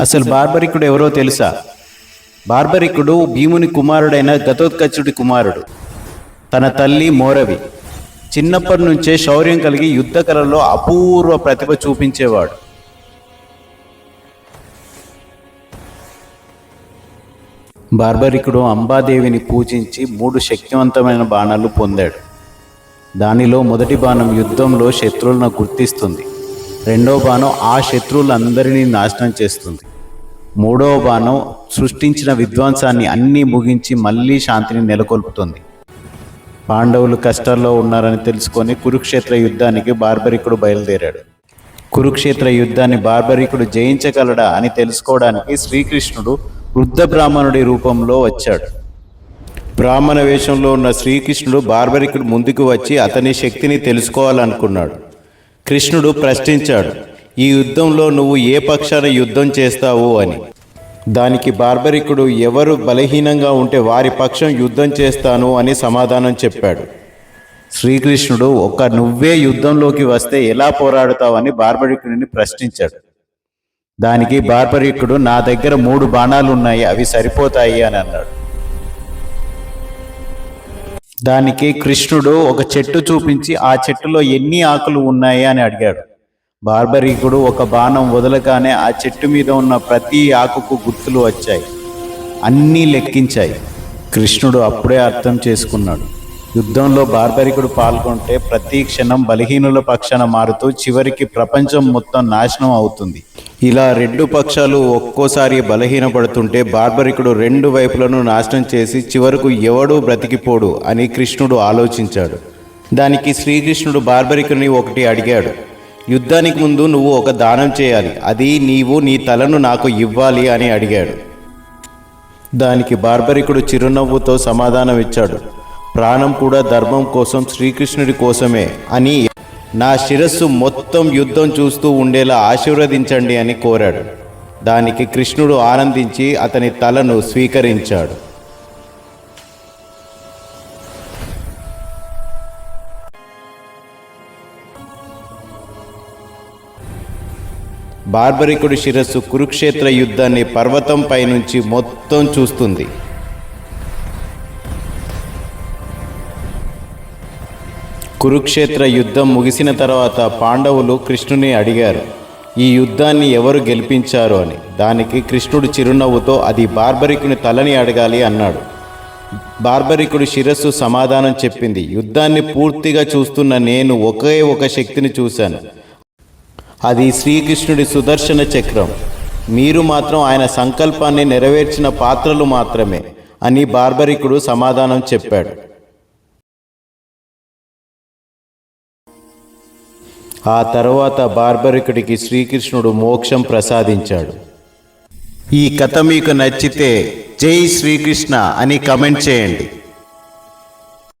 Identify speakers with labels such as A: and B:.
A: అసలు బార్బరికుడు ఎవరో తెలుసా? బార్బరికుడు భీముని కుమారుడైన గతోత్కచుడి కుమారుడు. తన తల్లి మోరవి. చిన్నప్పటి నుంచే శౌర్యం కలిగి యుద్ధ కళలో అపూర్వ ప్రతిభ చూపించేవాడు. బార్బరికుడు అంబాదేవిని పూజించి మూడు శక్తివంతమైన బాణాలు పొందాడు. దానిలో మొదటి బాణం యుద్ధంలో శత్రువులను గుర్తిస్తుంది. రెండో బాణం ఆ శత్రువులందరినీ నాశనం చేస్తుంది. మూడవ బాణం సృష్టించిన విధ్వంసాన్ని అన్నీ ముగించి మళ్ళీ శాంతిని నెలకొల్పుతుంది. పాండవులు కష్టాల్లో ఉన్నారని తెలుసుకొని కురుక్షేత్ర యుద్ధానికి బార్బరికుడు బయలుదేరాడు. కురుక్షేత్ర యుద్ధాన్ని బార్బరికుడు జయించగలడా అని తెలుసుకోవడానికి శ్రీకృష్ణుడు వృద్ధ బ్రాహ్మణుడి రూపంలో వచ్చాడు. బ్రాహ్మణ వేషంలో ఉన్న శ్రీకృష్ణుడు బార్బరికుడు ముందుకు వచ్చి అతని శక్తిని తెలుసుకోవాలనుకున్నాడు. కృష్ణుడు ప్రశ్నించాడు ఈ యుద్ధంలో నువ్వు ఏ పక్షాన యుద్ధం చేస్తావు? అని. దానికి బార్బరికుడు ఎవరు బలహీనంగా ఉంటే వారి పక్షం యుద్ధం చేస్తాను అని సమాధానం చెప్పాడు. శ్రీకృష్ణుడు ఒక నువ్వే యుద్ధంలోకి వస్తే ఎలా పోరాడుతావని బార్బరికుడిని ప్రశ్నించాడు. దానికి బార్బరికుడు నా దగ్గర మూడు బాణాలు ఉన్నాయి అవి సరిపోతాయి అని అన్నాడు. దానికి కృష్ణుడు ఒక చెట్టు చూపించి ఆ చెట్టులో ఎన్ని ఆకులు ఉన్నాయి అని అడిగాడు. బార్బరీకుడు ఒక బాణం వదలగానే ఆ చెట్టు మీద ఉన్న ప్రతి ఆకుకు గుర్తులు వచ్చాయి. అన్నీ లెక్కించాయి. కృష్ణుడు అప్పుడే అర్థం చేసుకున్నాడు. యుద్ధంలో బార్బరికుడు పాల్గొంటే ప్రతి క్షణం బలహీనుల పక్షాన మారుతూ చివరికి ప్రపంచం మొత్తం నాశనం అవుతుంది. ఇలా రెండు పక్షాలు ఒక్కోసారి బలహీనపడుతుంటే బార్బరికుడు రెండు వైపులను నాశనం చేసి చివరకు ఎవడూ బ్రతికిపోడు అని కృష్ణుడు ఆలోచించాడు. దానికి శ్రీకృష్ణుడు బార్బరికుని ఒకటి అడిగాడు. యుద్ధానికి ముందు నువ్వు ఒక దానం చేయాలి. అది నీవు నీ తలను నాకు ఇవ్వాలి అని అడిగాడు. దానికి బార్బరికుడు చిరునవ్వుతో సమాధానం ఇచ్చాడు ప్రాణం కూడా ధర్మం కోసం శ్రీకృష్ణుడి కోసమే అని నా శిరస్సు మొత్తం యుద్ధం చూస్తూ ఉండేలా ఆశీర్వదించండి అని కోరాడు. దానికి కృష్ణుడు ఆనందించి అతని తలను స్వీకరించాడు. బార్బరికుడి శిరస్సు కురుక్షేత్ర యుద్ధాన్ని పర్వతం పైనుంచి మొత్తం చూస్తుంది. కురుక్షేత్ర యుద్ధం ముగిసిన తర్వాత పాండవులు కృష్ణుని అడిగారు ఈ యుద్ధాన్ని ఎవరు గెలిపించారు? అని. దానికి కృష్ణుడు చిరునవ్వుతో అది బార్బరికుని తలని అడగాలి అన్నాడు. బార్బరికుడు శిరస్సు సమాధానం చెప్పింది యుద్ధాన్ని పూర్తిగా చూస్తున్న నేను ఒకే ఒక శక్తిని చూశాను. అది శ్రీకృష్ణుడి సుదర్శన చక్రం. మీరు మాత్రం ఆయన సంకల్పాన్ని నెరవేర్చిన పాత్రలు మాత్రమే అని బార్బరికుడు సమాధానం చెప్పాడు. ఆ తర్వాత బార్బరికుడికి శ్రీకృష్ణుడు మోక్షం ప్రసాదించాడు. ఈ కథ మీకు నచ్చితే జై శ్రీకృష్ణ అని కమెంట్ చేయండి.